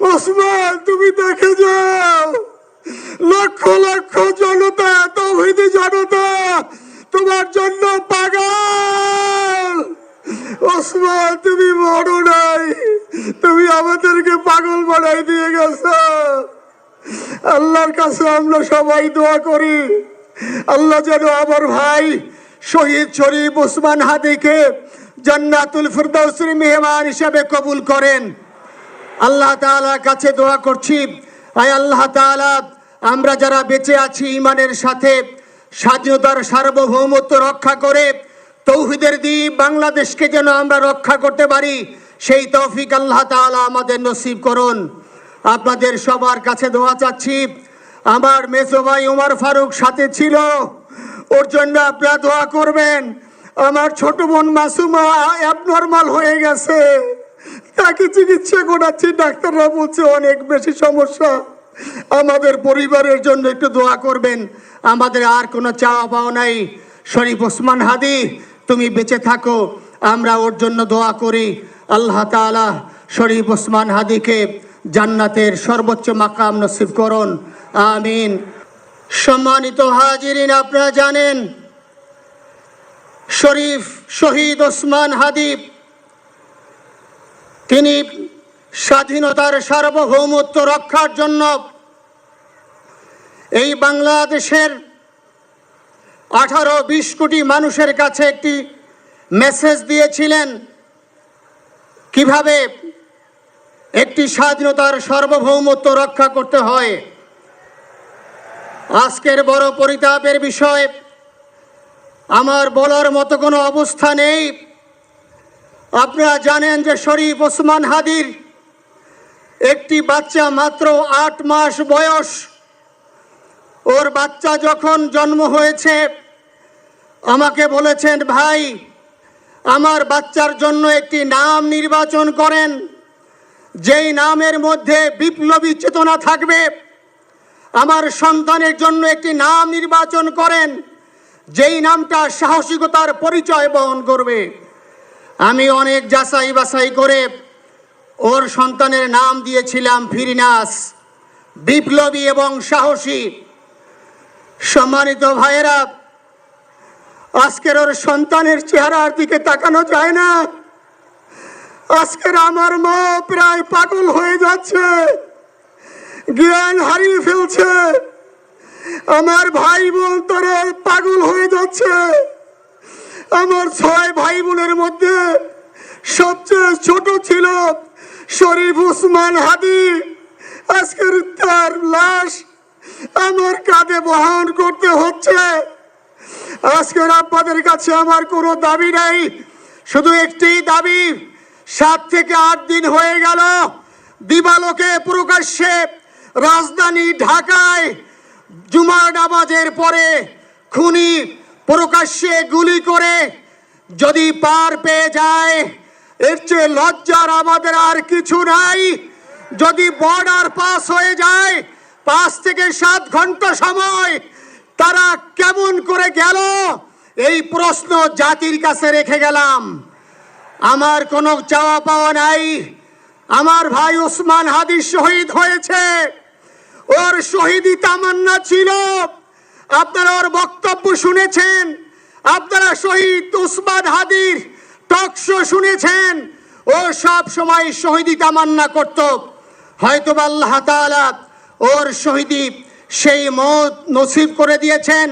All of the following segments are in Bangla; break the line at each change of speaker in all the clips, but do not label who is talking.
ওসমান, তুমি দেখে যাও। লক্ষ লক্ষ জনতা, তৌহিদি জনতা, তোমার জন্য পাগল। ওসমান, তুমি বড় নাই। তুমি আমাদেরকে পাগল বানাই দিয়ে গেছো। আল্লাহর কাছে আমরা সবাই দোয়া করি। আল্লাহ যেন আমার ভাই শহীদ শরীফ ওসমান হাদিকে জান্নাতুল ফিরদৌসের মেহমান হিসাবে কবুল করেন। আল্লাহ তাআলার কাছে দোয়া করছি। আয় আল্লাহ তাআলা, আমরা যারা বেঁচে আছি ইমানের সাথে, স্বাধীনতার সার্বভৌমত্ব রক্ষা করে, তৌহিদের দ্বীপ বাংলাদেশকে যেন আমরা রক্ষা করতে পারি, সেই তৌফিক আল্লাহ তাআলা আমাদের নসিব করুন। আপনাদের সবার কাছে দোয়া চাচ্ছি। আমার মেজো ভাই উমর ফারুক সাথে ছিল, ওর জন্য আপনারা দোয়া করবেন। আমার ছোট বোন মাসুমা অ্যাবনর্মাল হয়ে গেছে। তাকে চিকিৎসা করাচ্ছি, ডাক্তাররা বলছে অনেক বেশি সমস্যা। আমাদের পরিবারের জন্য একটু দোয়া করবেন। আমাদের আর কোনো চাওয়া পাওয়া নাই। শরীফ ওসমান হাদি, তুমি বেঁচে থাকো, আমরা ওর জন্য দোয়া করি। আল্লাহ তাআলা শরীফ ওসমান হাদিকে জান্নাতের সর্বোচ্চ মাকাম নসিব করুন। আমিন। সম্মানিত হাজিরিন, আপনারা জানেন, শরীফ শহীদ ওসমান হাদিব তিনি স্বাধীনতার সার্বভৌমত্ব রক্ষার জন্য এই বাংলাদেশের আঠারো বিশ কোটি মানুষের কাছে একটি মেসেজ দিয়েছিলেন কীভাবে একটি স্বাধীনতার সার্বভৌমত্ব রক্ষা করতে হয়। আজকের বড় পরিতাপের বিষয়, আমার বলার মতো কোনো অবস্থা নেই। আপনারা জানেন যে শরীফ ওসমান হাদির একটি বাচ্চা মাত্র আট মাস বয়স। ওর বাচ্চা যখন জন্ম হয়েছে, আমাকে বলেছেন, ভাই, আমার বাচ্চার জন্য একটি নাম নির্বাচন করেন। যেই নামের মধ্যে বিপ্লবী চেতনা থাকবে, আমার সন্তানের জন্য একটি নাম নির্বাচন করেন। যেই নামটা সাহসিকতার পরিচয় বহন করবে। আমি অনেক যাচাই বাছাই করে ওর সন্তানের নাম দিয়েছিলাম ফিরিনাস। বিপ্লবী এবং সাহসী। সম্মানিত ভাইয়েরা, আজকের ওর সন্তানের চেহারার দিকে তাকানো যায় না। আজকের আমার মা প্রায় পাগল হয়ে যাচ্ছে। জ্ঞান হারিয়ে ফেলছে। আমার ভাই বোন তারা পাগল হয়ে যাচ্ছে। আমার ছয় ভাই বোনের মধ্যে সবচেয়ে ছোট ছিল শরীফ উসমান হাদি। আজকের তার লাশ আমার কাঁধে বহন করতে হচ্ছে। আজকের আপনাদের কাছে আমার কোনো দাবি নাই। শুধু একটি দাবি, সাত থেকে আট দিন হয়ে গেল দিবালোকে প্রকাশ্যে রাজধানী ঢাকায় জুমার নামাজের পরে খুনি প্রকাশ্যে গুলি করে যদি পার পেয়ে যায়, এর চেয়ে লজ্জার আমাদের আর কিছু নাই। যদি বর্ডার পাস হয়ে যায়, পাঁচ থেকে সাত ঘণ্টা সময় তারা কেমন করে গেল? এই প্রশ্ন জাতির কাছে রেখে গেলাম। আমার কোনো চাওয়া পাওয়া নাই। আমার ভাই ওসমান হাদি শহীদ হয়েছে। ওর শহীদি তামান্না ছিল। আপনারা ওর বক্তব্য শুনেছেন, আপনারা শহীদ উসমান হাদির টক শো শুনেছেন, ও সব সময় শহীদি তামান্না করত। হয়তো আল্লাহ তাআলা ওর শহীদি সেই মত নসিব করে দিয়েছেন,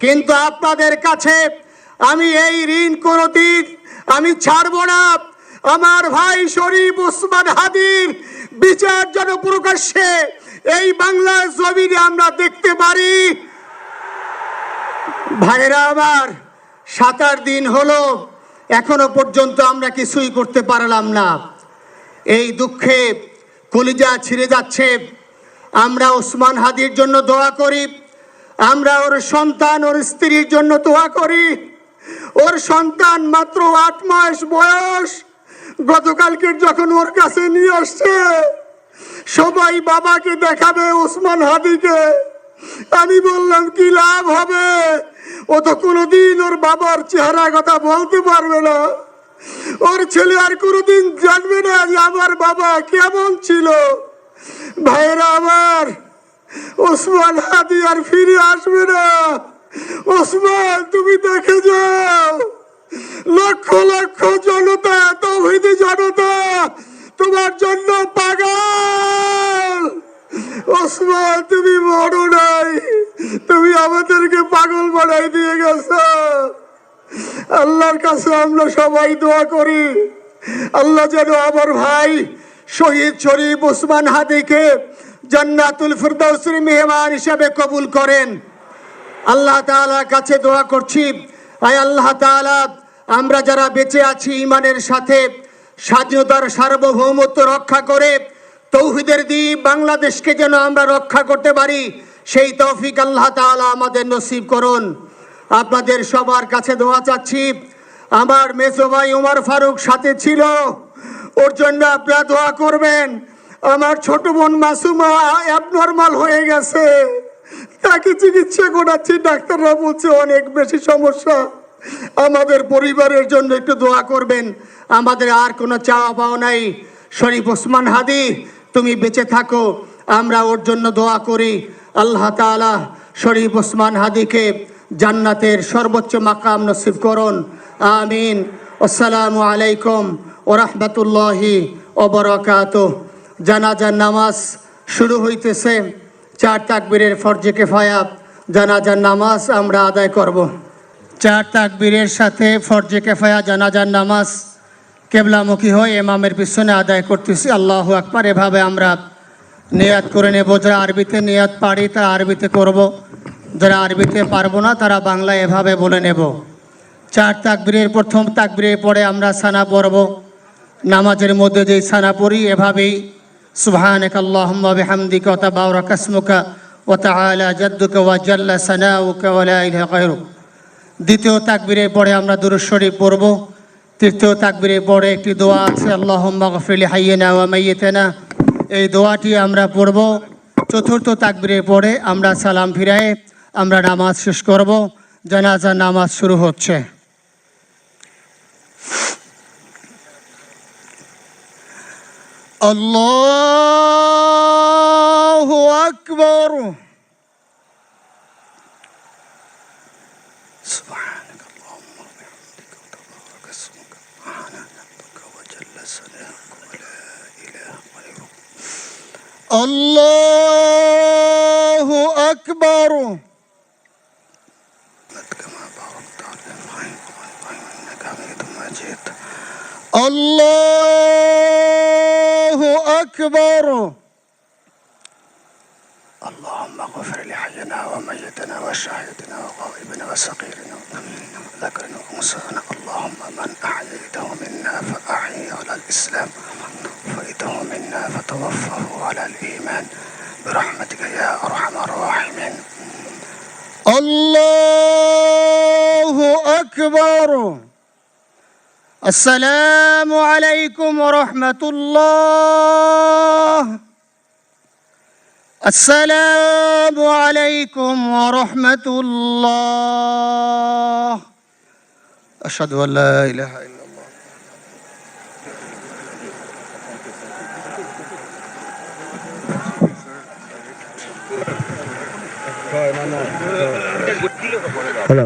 কিন্তু আপনাদের কাছে আমি এই ঋণ কোনোদিন আমি ছাড়ব না। আমার ভাই শরীফ উসমান হাদির বিচার যেন প্রকাশ্যে এই বাংলার জমিনে আমরা দেখতে পারি। ভাইরা আমার সাত আট দিন হলো, এখনও পর্যন্ত আমরা কিছুই করতে পারলাম না। এই দুঃখে কলিজা ছিঁড়ে যাচ্ছে। আমরা ওসমান হাদির জন্য দোয়া করি, আমরা ওর সন্তান, ওর স্ত্রীর জন্য দোয়া করি। ওর সন্তান মাত্র আট মাস বয়স। গতকালকে যখন ওর কাছে নিয়ে আসছে, সবাই বাবাকে দেখাবে ওসমান হাদিকে। আমি বললাম, কি লাভ হবে? ও তো কোনোদিন ওর বাবার চেহারা কথা বলতে পারবে না। ওর ছেলে আর কোনোদিন জানবে না যে আমার বাবা কেমন ছিল। ভাইরা আমার, ওসমান হাতি আর ফিরে আসবে না। ওসমান, তুমি দেখে যাও। লক্ষ লক্ষ জনতা তৌহিদি জনতা তোমার জন্য পাগল ওসমান তুমি বড় নাই তুমি আমাদেরকে পাগল বানাই দিয়ে গেছো আল্লাহর কাছে আমরা সবাই দোয়া করি। আল্লাহ যেন আমার ভাই শহীদ শরীফ ওসমান হাদিকে জান্নাতুল ফিরদৌসের মেহমান হিসাবে কবুল করেন। আল্লাহ তাআলার কাছে দোয়া করছি। আয় আল্লাহ তাআলা, আমরা যারা বেঁচে আছি ইমানের সাথে, স্বাধীনতার সার্বভৌমত্ব রক্ষা করে, তৌহিদের দ্বীপ বাংলাদেশকে যেন আমরা রক্ষা করতে পারি, সেই তৌফিক আল্লাহ তাআলা আমাদের নসিব করুন। আপনাদের সবার কাছে দোয়া চাচ্ছি। আমার মেজো ভাই উমর ফারুক সাথে ছিল। ওর জন্য আপনারা দোয়া করবেন। আমার ছোট বোন মাসুমা অ্যাবনর্মাল হয়ে গেছে। তাকে চিকিৎসা করাচ্ছি, ডাক্তাররা বলছে অনেক বেশি সমস্যা। আমাদের পরিবারের জন্য একটু দোয়া করবেন। আমাদের আর কোনো চাওয়া পাওয়া নাই। শরীফ ওসমান হাদি, তুমি বেঁচে থাকো। আমরা ওর জন্য দোয়া করি। আল্লাহ তাআলা শরীফ ওসমান হাদিকে জান্নাতের সর্বোচ্চ মাকাম নসিব করুন। আমিন। আসসালামু আলাইকুম ও রহমতুল্লাহি ওবরাকাত জানাজার নামাজ শুরু হইতেছে। চার তাকবীরের ফরজে কেফায়া জানাজার নামাজ আমরা আদায় করব। চার তাকবীরের সাথে ফরজে কেফায়া জানাজার নামাজ কেবলামুখী হয়ে এমামের পিছনে আদায় করতেছি। আল্লাহ আকবার। এভাবে আমরা নিয়াত করে নেব। যারা আরবিতে নিয়াত পারি তারা আরবিতে করব, যারা আরবিতে পারব না তারা বাংলায় এভাবে বলে নেব। চার তাকবীরের প্রথম তাকবীরের পরে আমরা সানা পড়ব। নামাজের মধ্যে যেই সানা পড়ি এভাবেই সুবহানাক আল্লাহুম্মা বিহামদিকা ওয়া তাবারাকা ইসমুকা ওয়া তাআলা জাদ্দুকা ওয়া জাল্লা সানাউকা ওয়া লা ইলাহা গায়রুক। দ্বিতীয় তাকবীরের পরে আমরা দুরূদ শরীফ পড়ব। তৃতীয় তাকবীরের পরে একটি দোয়া আছে, আল্লাহুম্মা গফিরলি হাইয়িনা ওয়া মাইয়িতানা। এই দোয়াটি আমরা পড়ব। চতুর্থ তাকবীরের পরে আমরা সালাম ফিরায়ে আমরা নামাজ শেষ করব। জানাজার নামাজ শুরু হচ্ছে। الله أكبر. سبحانك اللهم وبحمدك وتبارك اسمك. سبحان ربك وجل سلامك ولا إله غيرك. الله أكبر. كما باركت على إبراهيم وإبراهيم إنك حميد مجيد. الله أكبر. اللهم اغفر لحينا وميتنا وشاهدنا وغائبنا وذمنا وذكرنا وانثانا اللهم من أحييته منا فأحيي على الإسلام. ومن توفيته منا فتوفه على الإيمان. برحمتك يا أرحم الراحمين. الله أكبر. السلام عليكم ورحمه الله السلام عليكم ورحمة الله أشهد أن لا إله إلا الله
হ্যালো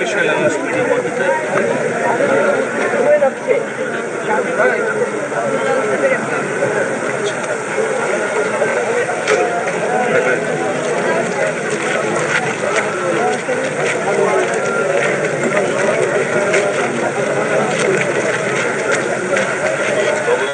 বিষয়